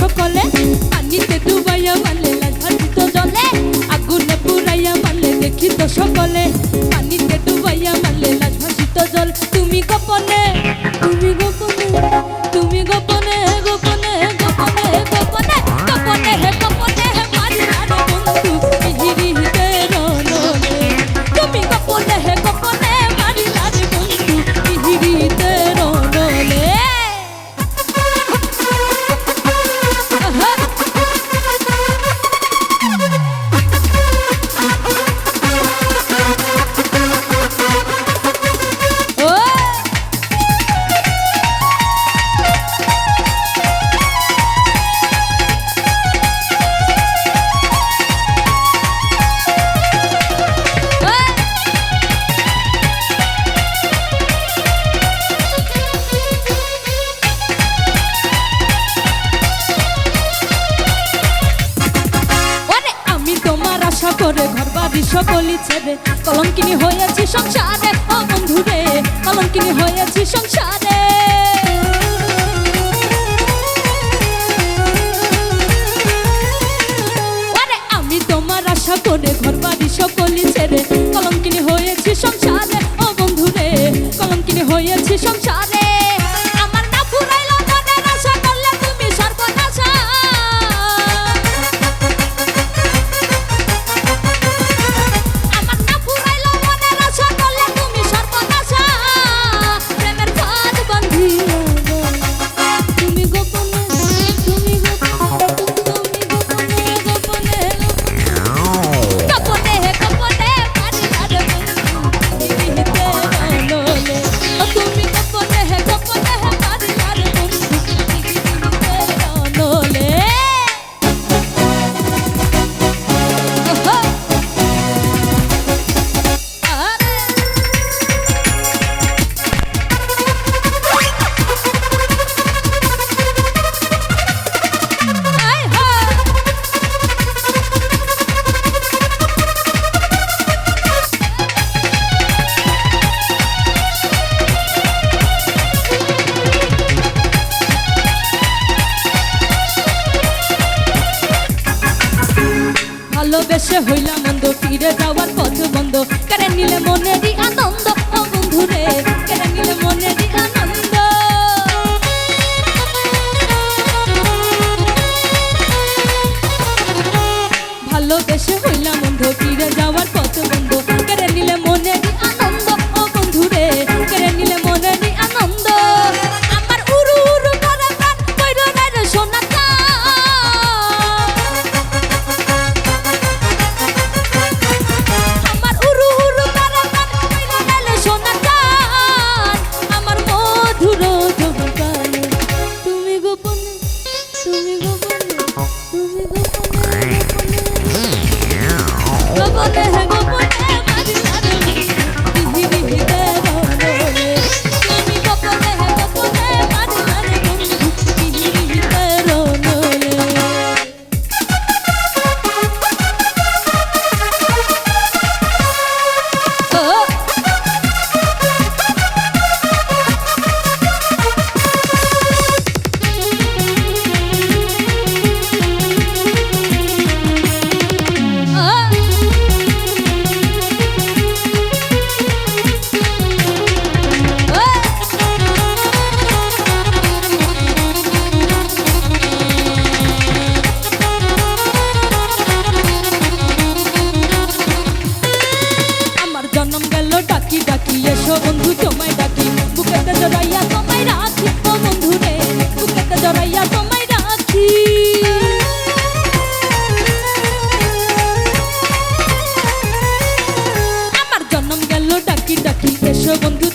সকলে, পানিতে ডুবাইয়া মানলে লাঘাটি তো জলে। আগুনে পুরাইয়া মারলে দেখি সকলে, পানিতে ডুবাইয়া মারলে সজল তুমি গোপনে করে ঘর বাড়ি সকলি ছেড়ে, কলঙ্কিনি হয়েছি সংসারে। ও বন্ধু রে কলঙ্কিনি হয়েছি সংসারে। করে ঘর বাড়ি সকলি ছেড়ে, কলঙ্কিনি হয়েছি সংসারে। ও বন্ধু রে কলঙ্কিনি হয়েছি সংসারে। বসে হইলাম মন্দ, ফিরে যাওয়ার পথ বন্ধ। কেড়ে নিলে মনে দি আনন্দ, ও বন্ধু রে কেড়ে নিলে মনে দি আনন্দ। ভালোবেসে হইলাম মন্দ, ফিরে যাওয়ার পথ বন্ধ। এসো